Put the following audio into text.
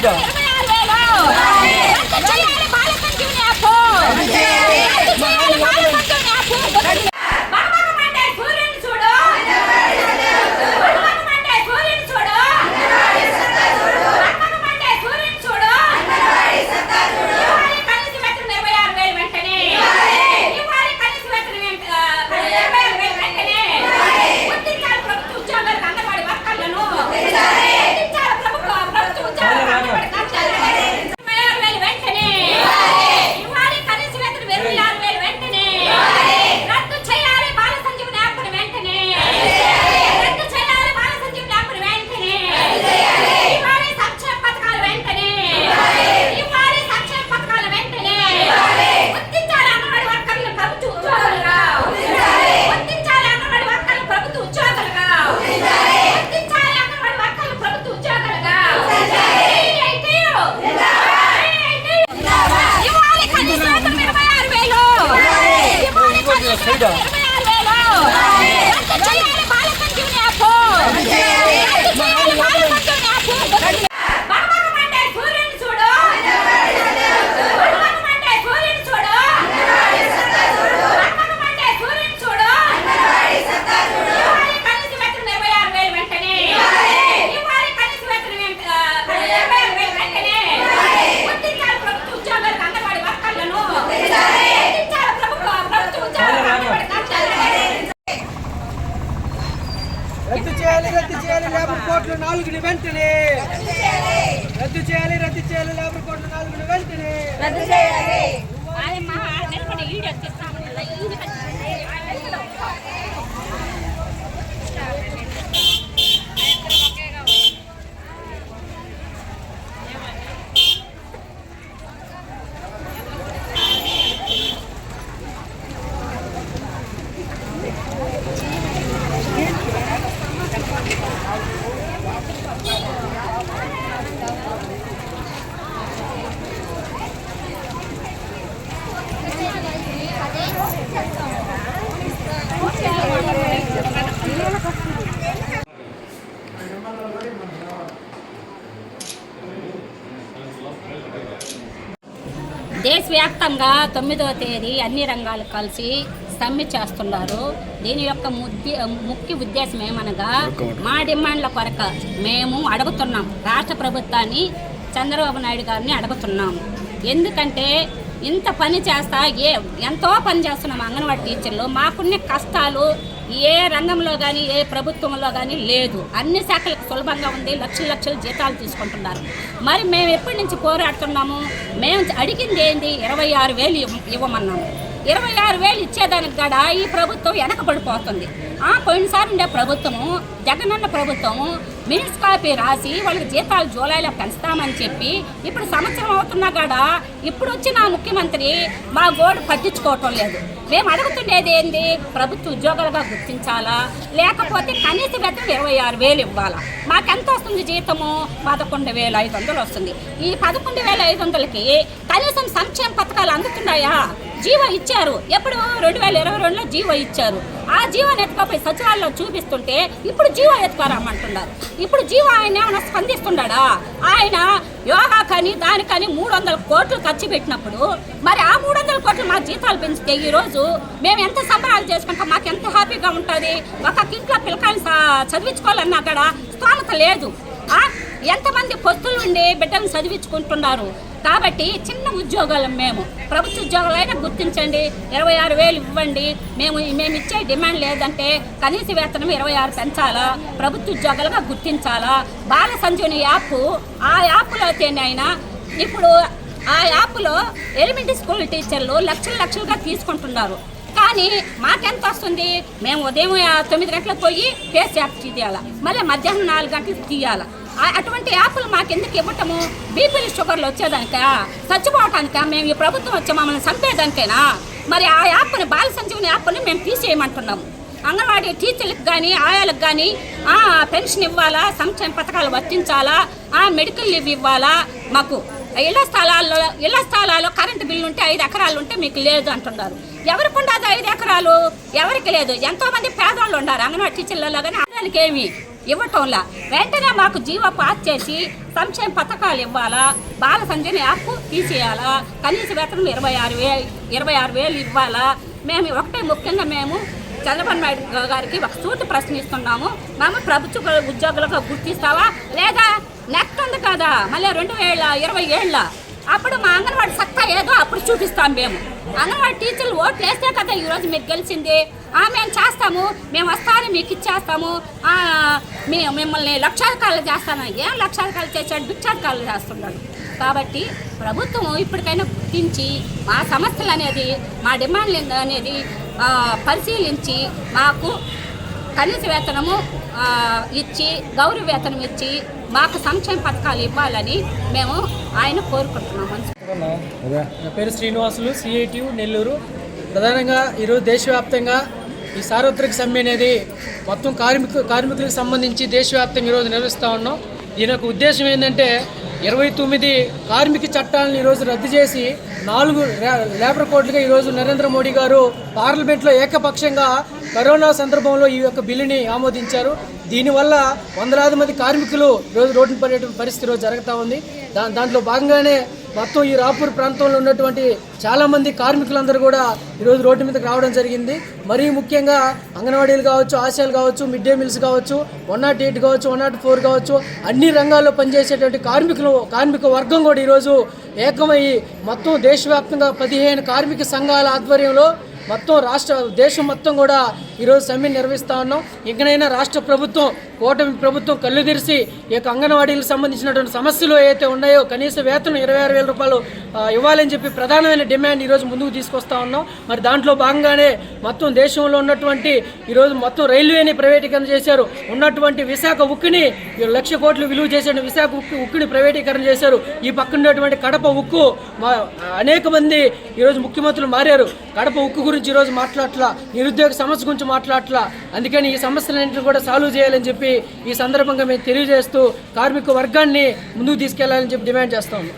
এটা రద్దు చేయాలి రద్దు చేయాలి లేబర్ కోర్టులు నాలుగుని వెంటనే రద్దు చేయాలి రద్దు చేయాలి లేబర్ కోర్టులు నాలుగుని వెంటనే రద్దు చేయాలి దేశవ్యాప్తంగా తొమ్మిదవ తేదీ అన్ని రంగాలు కలిసి సమ్మె చేస్తున్నారు. దీని యొక్క ముఖ్య ఉద్దేశం ఏమనగా మా డిమాండ్ల కొరక మేము అడుగుతున్నాం. రాష్ట్ర ప్రభుత్వాన్ని చంద్రబాబు నాయుడు గారిని అడుగుతున్నాము ఎందుకంటే ఇంత పని చేస్తా ఏ ఎంతో పని చేస్తున్నాం అంగన్వాడీ టీచర్లు. మాకున్న కష్టాలు ఏ రంగంలో కానీ ఏ ప్రభుత్వంలో కానీ లేదు. అన్ని శాఖలకు సులభంగా ఉంది. లక్షల లక్షల జీతాలు తీసుకుంటున్నారు. మరి మేము ఎప్పటి నుంచి పోరాడుతున్నాము? మేము అడిగింది ఏంది? ఇరవై ఆరు వేలు ఇవ్వమన్నాము. ఇరవై ఆరు వేలు ఇచ్చేదానికి కూడా ఈ ప్రభుత్వం వెనకబడిపోతుంది. ఆ పోయినసారి ఉండే ప్రభుత్వము జగనన్న ప్రభుత్వము మినిట్స్ కాపీ రాసి వాళ్ళకి జీతాలు జూలైలో పెంచుతామని చెప్పి ఇప్పుడు సంవత్సరం అవుతున్నా కూడా ఇప్పుడు వచ్చిన ముఖ్యమంత్రి మా గోడు పట్టించుకోవటం లేదు. మేము అడుగుతుండేది ఏంది? ప్రభుత్వ ఉద్యోగాలుగా గుర్తించాలా? లేకపోతే కనీస వేతనం ఇరవై ఆరు వేలు ఇవ్వాలా? మాకెంత వస్తుంది జీతము? పదకొండు వేల ఐదు వందలు వస్తుంది. ఈ పదకొండు వేల ఐదు వందలకి కనీసం సంక్షేమ పథకాలు అందుతున్నాయా? జీవో ఇచ్చారు. ఎప్పుడు? రెండు వేల ఇరవై రెండులో జీవో ఇచ్చారు. ఆ జీవో ఎత్తుకపోయి సచివాలయంలో చూపిస్తుంటే ఇప్పుడు జీవో ఎత్తుకోరమ్మంటున్నారు ఇప్పుడు జీవో ఆయన ఏమైనా స్పందిస్తున్నాడా ఆయన యోగా కానీ దానికని మూడు వందల కోట్లు ఖర్చు పెట్టినప్పుడు మరి ఆ మూడు వందల కోట్లు మా జీతాలు పెంచితే ఈ రోజు మేము ఎంత సంబరాలు చేసుకుంటాం? మాకు ఎంత హ్యాపీగా ఉంటుంది? ఒక ఇంట్లో పిల్లకాయలు చ- చదివించుకోవాలన్నా కూడా స్థానత లేదు. ఎంతమంది పొత్తులు ఉండి బిడ్డలను చదివించుకుంటున్నారు? కాబట్టి చిన్న ఉద్యోగాలం మేము. ప్రభుత్వ ఉద్యోగాలైనా గుర్తించండి. ఇరవై ఆరు వేలు ఇవ్వండి. మేము మేము ఇచ్చే డిమాండ్ లేదంటే కనీస వేతనం ఇరవై ఆరు పెంచాలా? ప్రభుత్వ ఉద్యోగాలుగా గుర్తించాలా? బాల సంజీవని యాప్ ఆ యాప్లో అయితేనైనా ఇప్పుడు ఆ యాప్లో ఎలిమెంటరీ స్కూల్ టీచర్లు లక్షలు లక్షలుగా తీసుకుంటున్నారు. కానీ మాకెంత వస్తుంది? మేము ఉదయం తొమ్మిది గంటలకు పోయి ఫేస్ యాప్ తీయాలా? మళ్ళీ మధ్యాహ్నం నాలుగు గంటలకు తీయాలా? అటువంటి యాప్లు మాకెందుకు ఇవ్వటము? బీపీలు షుగర్లు వచ్చేదానికా? చచ్చిపోవటానికా? మేము ఈ ప్రభుత్వం వచ్చి మమ్మల్ని చంపేదానికైనా? మరి ఆ యాప్ని బాల సంజీవని యాప్ని మేము తీసేయమంటున్నాము. అంగన్వాడీ టీచర్లకు కానీ ఆయాలకు కానీ పెన్షన్ ఇవ్వాలా? సంక్షేమ పథకాలు వర్తించాలా? ఆ మెడికల్ లీవ్ ఇవ్వాలా? మాకు ఇళ్ళ స్థలాల్లో ఇళ్ళ స్థలాల్లో కరెంటు బిల్లు ఉంటే ఐదు ఎకరాలు ఉంటే మీకు లేదు అంటున్నారు. ఎవరికి ఉండదు ఐదు ఎకరాలు? ఎవరికి లేదు? ఎంతోమంది పేదవాళ్ళు ఉన్నారు అంగన్వాడీ టీచర్లలో కానీ దానికి ఏమి? ఇవ్వటంలా? వెంటనే మాకు జీవ పాస్ చేసి సంక్షేమ పథకాలు ఇవ్వాలా? బాల సంజయని యాప్ తీసేయాలా? కనీస వేతనం ఇరవై ఆరు వే ఇరవై ఆరు వేలు ఇవ్వాలా? మేము ఒకటే ముఖ్యంగా మేము చంద్రబాబు నాయుడు గారికి ఒక సూటి ప్రశ్నిస్తున్నాము మేము ప్రభుత్వ ఉద్యోగులుగా గుర్తిస్తావా? లేదా నెక్స్ట్ ఉంది కదా? మళ్ళీ రెండు వేల ఇరవై ఏళ్ళ? అప్పుడు మా అంగన్వాడి సత్తా ఏదో అప్పుడు చూపిస్తాం మేము. అంగన్వాడి టీచర్లు ఓట్లు వేస్తే కదా ఈరోజు మీకు గెలిచింది? మేము చేస్తాము. మేము వస్తాను మీకు ఇచ్చేస్తాము. మేము మిమ్మల్ని లక్షాధికారులు చేస్తాను. ఏం లక్షాధికారులు చేశాడు? భిక్షాధికారులు చేస్తున్నాడు. కాబట్టి ప్రభుత్వం ఇప్పటికైనా గుర్తించి మా సమస్యలు అనేది మా డిమాండ్లు అనేది పరిశీలించి మాకు కనీస వేతనము ఇచ్చి గౌరవ వేతనం ఇచ్చి మాకు సంక్షేమ పథకాలు ఇవ్వాలని మేము ఆయన కోరుకుంటున్నాము నా పేరు శ్రీనివాసులు సిఐటి నెల్లూరు. ప్రధానంగా ఈరోజు దేశవ్యాప్తంగా ఈ సార్వత్రిక సమ్మె అనేది మొత్తం కార్మిక కార్మికులకు సంబంధించి దేశవ్యాప్తంగా ఈరోజు నిర్వహిస్తూ ఉన్నాం. దీని యొక్క ఉద్దేశం ఏంటంటే ఇరవై తొమ్మిది కార్మిక చట్టాలను ఈరోజు రద్దు చేసి నాలుగు లేబర్ కోడ్లుగా ఈరోజు నరేంద్ర మోడీ గారు పార్లమెంట్లో ఏకపక్షంగా కరోనా సందర్భంలో ఈ యొక్క బిల్లుని ఆమోదించారు. దీనివల్ల వందలాది మంది కార్మికులు ఈరోజు రోడ్డు పడే పరిస్థితి జరుగుతూ ఉంది. దా దాంట్లో భాగంగానే మొత్తం ఈ రాపూర్ ప్రాంతంలో ఉన్నటువంటి చాలామంది కార్మికులందరూ కూడా ఈరోజు రోడ్డు మీదకి రావడం జరిగింది. మరీ ముఖ్యంగా అంగన్వాడీలు కావచ్చు ఆశయాలు కావచ్చు మిడ్ డే మీల్స్ కావచ్చు వన్ నాట్ ఎయిట్ కావచ్చు వన్ నాట్ ఫోర్ కావచ్చు అన్ని రంగాల్లో పనిచేసేటువంటి కార్మికులు కార్మిక వర్గం కూడా ఈరోజు ఏకమయ్యి మొత్తం దేశవ్యాప్తంగా పదిహేను కార్మిక సంఘాల ఆధ్వర్యంలో మొత్తం రాష్ట్ర దేశం మొత్తం కూడా ఈరోజు సమ్మె నిర్వహిస్తా ఉన్నాం. ఇంకనైనా రాష్ట్ర ప్రభుత్వం కూటమి ప్రభుత్వం కళ్ళు తెరిచి ఈ యొక్క అంగన్వాడీలకు సంబంధించినటువంటి సమస్యలు ఏవైతే ఉన్నాయో కనీస వేతనం ఇరవై ఆరు వేల రూపాయలు ఇవ్వాలని చెప్పి ప్రధానమైన డిమాండ్ ఈరోజు ముందుకు తీసుకొస్తా ఉన్నాం. మరి దాంట్లో భాగంగానే మొత్తం దేశంలో ఉన్నటువంటి ఈరోజు మొత్తం రైల్వేని ప్రైవేటీకరణ చేశారు. ఉన్నటువంటి విశాఖ ఉక్కుని లక్ష కోట్లు విలువ చేసిన విశాఖ ఉక్కు ఉక్కుని ప్రైవేటీకరణ చేశారు. ఈ పక్కన ఉన్నటువంటి కడప ఉక్కు మా అనేక మంది ఈరోజు ముఖ్యమంత్రులు మారారు. కడప ఉక్కు గురించి ఈరోజు మాట్లాడట్లా. నిరుద్యోగ సమస్య గురించి మాట్లాడట్లా. అందుకని ఈ సమస్యలన్నింటినీ కూడా సాల్వ్ చేయాలని చెప్పి ఈ సందర్భంగా మేము తెలియజేస్తూ కార్మిక వర్గాన్ని ముందుకు తీసుకెళ్ళాలని చెప్పి డిమాండ్ చేస్తాము